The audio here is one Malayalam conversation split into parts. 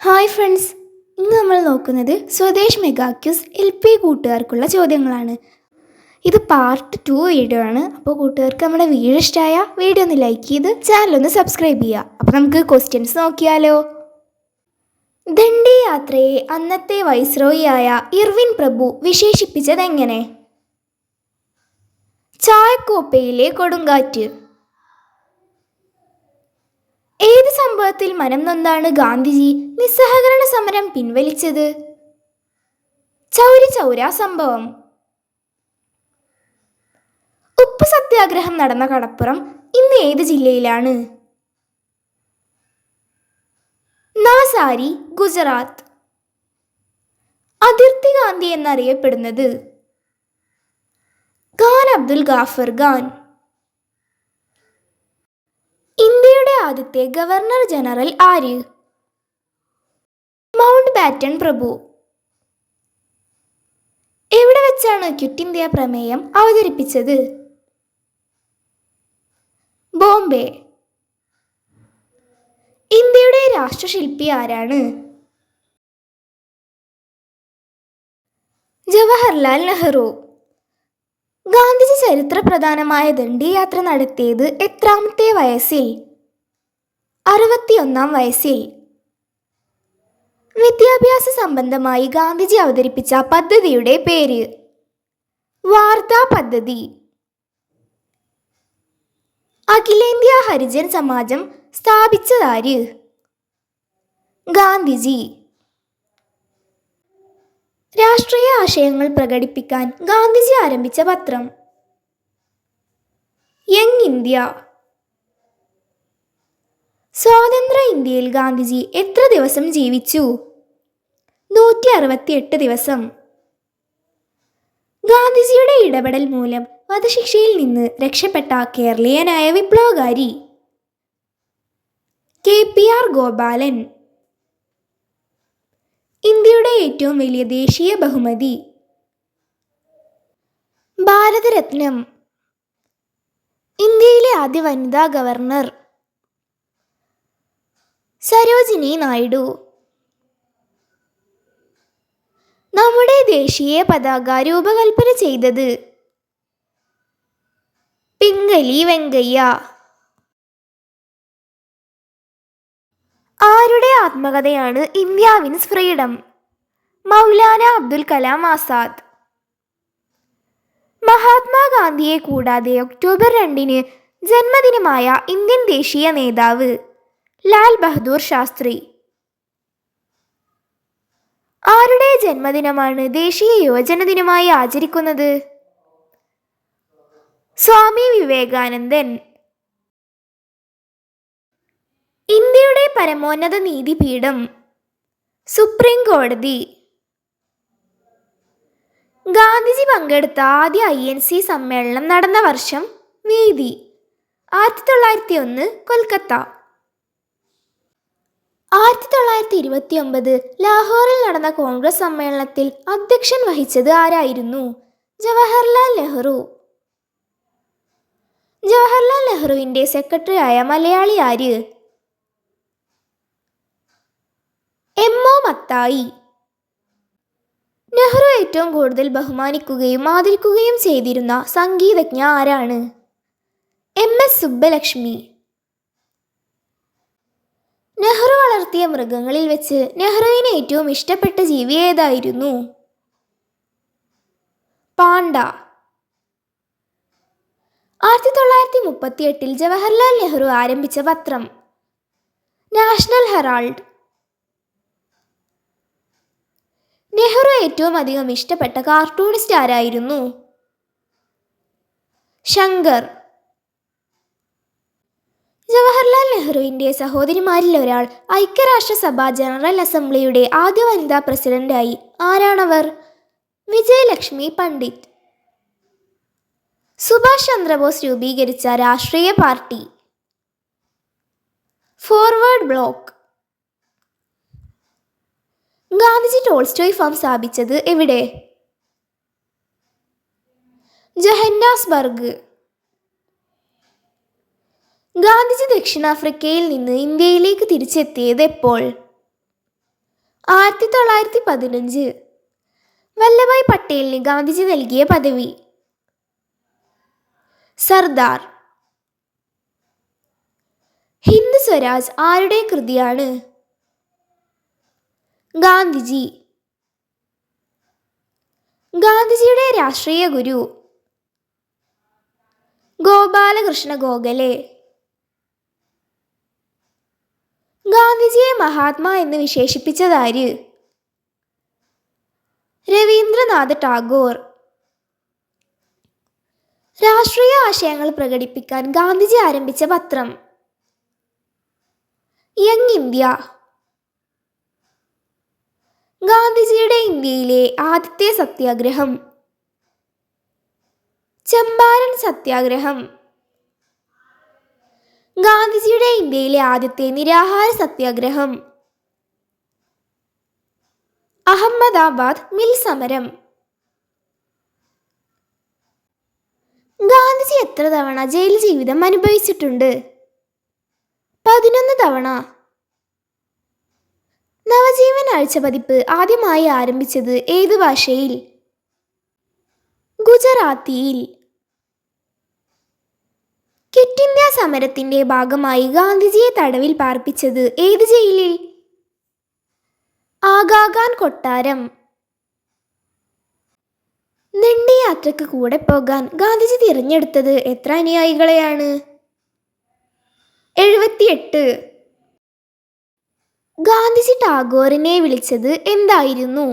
ഹായ് ഫ്രണ്ട്സ് ഇന്ന് നമ്മൾ നോക്കുന്നത് Swadesh mega quiz L P കൂട്ടുകാർക്കുള്ള ചോദ്യങ്ങളാണ്. ഇത് പാർട്ട് ടു വീഡിയോ ആണ്. അപ്പോൾ കൂട്ടുകാർക്ക് നമ്മുടെ വീഡിയോ ഇഷ്ടമായ വീഡിയോ ഒന്ന് ലൈക്ക് ചെയ്ത് ചാനൽ ഒന്ന് സബ്സ്ക്രൈബ് ചെയ്യുക. അപ്പോൾ നമുക്ക് ക്വസ്റ്റ്യൻസ് നോക്കിയാലോ. ദണ്ഡി യാത്രയെ അന്നത്തെ വൈസ്രോയിയായ ഇർവിൻ പ്രഭു വിശേഷിപ്പിച്ചത് എങ്ങനെ ചായക്കോപ്പയിലെ കൊടുങ്കാറ്റ് ഏത് സംഭവത്തിൽ മനം നൊന്താണ് ഗാന്ധിജി നിസ്സഹകരണ സമരം പിൻവലിച്ചത്. ചൗരി ചൗര സംഭവം. ഉപ്പ് സത്യാഗ്രഹം നടന്ന കടപ്പുറം ഇന്ന് ഏത് ജില്ലയിലാണ്? നവസാരി ഗുജറാത്ത്. അതിർത്തി ഗാന്ധി എന്നറിയപ്പെടുന്നത് ഖാൻ അബ്ദുൽ ഗാഫർ ഖാൻ. ആദ്യത്തെ ഗവർണർ ജനറൽ ആര്? മൗണ്ട് ബാറ്റൺ പ്രഭു. എവിടെ വെച്ചാണ് ക്വിറ്റ് ഇന്ത്യ പ്രമേയം അവതരിപ്പിച്ചത്? ബോംബെ. ഇന്ത്യയുടെ രാഷ്ട്രശില്പി ആരാണ്? ജവഹർലാൽ നെഹ്റു. ഗാന്ധിജി ചരിത്ര പ്രധാനമായ ദണ്ഡിയാത്ര നടത്തിയത് എത്രാമത്തെ വയസ്സിൽ? അറുപത്തിയൊന്നാം വയസ്സിൽ. വിദ്യാഭ്യാസ സംബന്ധമായി ഗാന്ധിജി അവതരിപ്പിച്ച പദ്ധതിയുടെ പേര്. വാർത്താ പദ്ധതി. അഖിലേന്ത്യാ ഹരിജൻ സമാജം സ്ഥാപിച്ചതാര്? ഗാന്ധിജി. രാഷ്ട്രീയ ആശയങ്ങൾ പ്രകടിപ്പിക്കാൻ ഗാന്ധിജി ആരംഭിച്ച പത്രം. Young India. സ്വാതന്ത്ര്യ ഇന്ത്യയിൽ ഗാന്ധിജി എത്ര ദിവസം ജീവിച്ചു? നൂറ്റി അറുപത്തിയെട്ട് ദിവസം. ഗാന്ധിജിയുടെ ഇടപെടൽ മൂലം വധശിക്ഷയിൽ നിന്ന് രക്ഷപ്പെട്ട കേരളീയനായ വിപ്ലവകാരി കെ പി ആർ ഗോപാലൻ. ഇന്ത്യയുടെ ഏറ്റവും വലിയ ദേശീയ ബഹുമതി. ഭാരതരത്നം. ഇന്ത്യയിലെ ആദ്യ വനിതാ ഗവർണർ. സരോജിനി നായിഡു. നമ്മുടെ ദേശീയ പതാക രൂപകൽപ്പന ചെയ്തത് പിംഗലി വെങ്കയ്യ. ആരുടെ ആത്മകഥയാണ് India wins freedom? Maulana Abdul Kalam Azad. മഹാത്മാഗാന്ധിയെ കൂടാതെ ഒക്ടോബർ രണ്ടിന് ജന്മദിനമായ ഇന്ത്യൻ ദേശീയ നേതാവ് ലാൽ ബഹദൂർ ശാസ്ത്രി. ആരുടെ ജന്മദിനമാണ് ദേശീയ യുവജന ദിനമായി ആചരിക്കുന്നത്? സ്വാമി വിവേകാനന്ദൻ. ഇന്ത്യയുടെ പരമോന്നത നീതിപീഠം. സുപ്രീം കോടതി. ഗാന്ധിജി പങ്കെടുത്ത ആദ്യ ഐ എൻ സി സമ്മേളനം നടന്ന വർഷം വീതി ആയിരത്തി തൊള്ളായിരത്തി ഒന്ന് കൊൽക്കത്ത. ആയിരത്തി തൊള്ളായിരത്തി ഇരുപത്തി ഒമ്പത് ലാഹോറിൽ നടന്ന കോൺഗ്രസ് സമ്മേളനത്തിൽ അധ്യക്ഷൻ വഹിച്ചത് ആരായിരുന്നു? ജവഹർലാൽ നെഹ്റു. ജവഹർലാൽ നെഹ്റുവിന്റെ സെക്രട്ടറിയായ മലയാളി ആര്? M O Mathai. നെഹ്റു ഏറ്റവും കൂടുതൽ ബഹുമാനിക്കുകയും ആദരിക്കുകയും ചെയ്തിരുന്ന സംഗീതജ്ഞ ആരാണ്? എം എസ് സുബ്ബലക്ഷ്മി നെഹ്റു വളർത്തിയ മൃഗങ്ങളിൽ വെച്ച് നെഹ്റുവിന് ഏറ്റവും ഇഷ്ടപ്പെട്ട ജീവി ഏതായിരുന്നു? പാണ്ട ആയിരത്തി തൊള്ളായിരത്തി മുപ്പത്തി എട്ടിൽ ജവഹർലാൽ നെഹ്റു ആരംഭിച്ച പത്രം. National Herald. നെഹ്റു ഏറ്റവും അധികം ഇഷ്ടപ്പെട്ട കാർട്ടൂണിസ്റ്റ് ആരായിരുന്നു? ശങ്കർ. ജവഹർലാൽ നെഹ്റുവിന്റെ സഹോദരിമാരിൽ ഒരാൾ ഐക്യരാഷ്ട്രസഭ ജനറൽ അസംബ്ലിയുടെ ആദ്യ വനിതാ പ്രസിഡന്റായി ആരാണവർ? വിജയലക്ഷ്മി പണ്ഡിറ്റ്. സുഭാഷ് ചന്ദ്രബോസ് രൂപീകരിച്ച രാഷ്ട്രീയ party. Forward bloc. Gandhiji Tolstoy farm സ്ഥാപിച്ചത് എവിടെ? ജഹന്നാസ്ബർഗ്. ഗാന്ധിജി ദക്ഷിണാഫ്രിക്കയിൽ നിന്ന് ഇന്ത്യയിലേക്ക് തിരിച്ചെത്തിയത് എപ്പോൾ ആയിരത്തി തൊള്ളായിരത്തി പതിനഞ്ച് വല്ലഭായ് പട്ടേലിന് ഗാന്ധിജി നൽകിയ പദവി. സർദാർ. ഹിന്ദ് സ്വരാജ് ആരുടെ കൃതിയാണ്? ഗാന്ധിജി. ഗാന്ധിജിയുടെ രാഷ്ട്രീയ ഗുരു. ഗോപാലകൃഷ്ണ ഗോഖലെ. ഗാന്ധിജിയെ മഹാത്മാ എന്ന് വിശേഷിപ്പിച്ചതാര്? രവീന്ദ്രനാഥ് ടാഗോർ. രാഷ്ട്രീയ ആശയങ്ങൾ പ്രകടിപ്പിക്കാൻ ഗാന്ധിജി ആരംഭിച്ച പത്രം. Young India. ഗാന്ധിജിയുടെ ഇന്ത്യയിലെ ആദ്യത്തെ സത്യാഗ്രഹം. ചമ്പാരൻ സത്യാഗ്രഹം. ഗാന്ധിജിയുടെ ഇന്ത്യയിലെ ആദ്യത്തെ നിരാഹാര സത്യാഗ്രഹം. അഹമ്മദാബാദ് മിൽ സമരം. ഗാന്ധിജി എത്ര തവണ ജയിൽ ജീവിതം അനുഭവിച്ചിട്ടുണ്ട്? പതിനൊന്ന് തവണ. നവജീവൻ ആഴ്ച പതിപ്പ് ആദ്യമായി ആരംഭിച്ചത് ഏത് ഭാഷയിൽ? ഗുജറാത്തിയിൽ. ക്വിറ്റ് ഇന്ത്യ സമരത്തിന്റെ ഭാഗമായി ഗാന്ധിജിയെ തടവിൽ പാർപ്പിച്ചത് ഏത് ജയിലിൽ? ആഗാഖാൻ കൊട്ടാരം. ദണ്ഡി യാത്രയ്ക്ക് കൂടെ പോകാൻ ഗാന്ധിജി തിരഞ്ഞെടുത്തത് എത്ര അനുയായികളെയാണ്? എഴുപത്തിയെട്ട്. ഗാന്ധിജി ടാഗോറിനെ വിളിച്ചത് എന്തായിരുന്നു?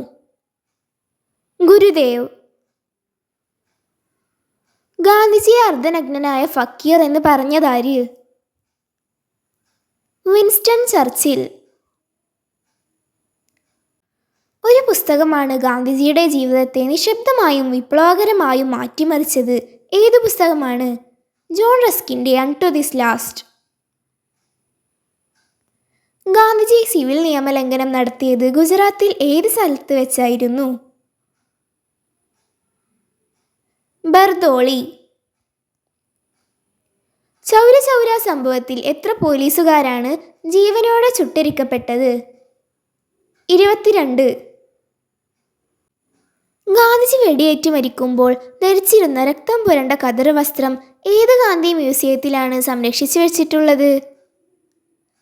ഗുരുദേവ്. ഗാന്ധിജിയെ അർദ്ധനഗ്നനായ ഫക്കീർ എന്ന് പറഞ്ഞതാര്? Winston Churchill. ഒരു പുസ്തകമാണ് ഗാന്ധിജിയുടെ ജീവിതത്തെ നിശബ്ദമായും വിപ്ലവകരമായും മാറ്റിമറിച്ചത്. ഏത് പുസ്തകമാണ്? John റസ്കിന്റെ unto this last Gandhiji civil നിയമലംഘനം നടത്തിയത് ഗുജറാത്തിൽ ഏത് സ്ഥലത്ത് വെച്ചായിരുന്നു? ബർദോളി. ചൗര ചൗര സംഭവത്തിൽ എത്ര പോലീസുകാരാണ് ജീവനോടെ ചുട്ടരിക്കപ്പെട്ടത്? ഇരുപത്തിരണ്ട്. ഗാന്ധിജി വെടിയേറ്റ് മരിക്കുമ്പോൾ ധരിച്ചിരുന്ന രക്തം പുരണ്ട കതർ വസ്ത്രം ഏത് ഗാന്ധി മ്യൂസിയത്തിലാണ് സംരക്ഷിച്ചു വെച്ചിട്ടുള്ളത്?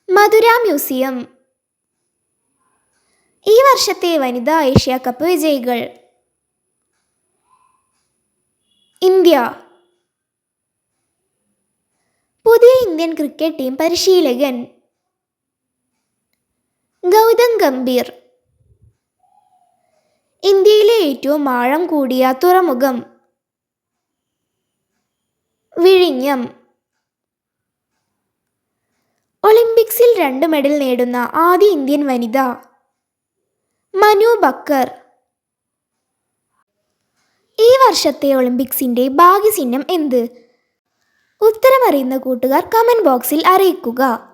മധുര മ്യൂസിയം. ഈ വർഷത്തെ വനിതാ ഏഷ്യ കപ്പ് വിജയികൾ. ഇന്ത്യ. പുതിയ ഇന്ത്യൻ ക്രിക്കറ്റ് ടീം പരിശീലകൻ ഗൗതം ഗംഭീർ. ഇന്ത്യയിലെ ഏറ്റവും ആഴം കൂടിയ തുറമുഖം വിഴിഞ്ഞം. ഒളിമ്പിക്സിൽ രണ്ട് മെഡൽ നേടുന്ന ആദ്യ ഇന്ത്യൻ വനിത മനു ബക്കർ. ഈ വർഷത്തെ ഒളിമ്പിക്സിന്റെ ഭാഗ്യചിഹ്നം എന്ത്? ഉത്തരമറിയുന്ന കൂട്ടുകാർ കമന്റ് ബോക്സിൽ അറിയിക്കുക.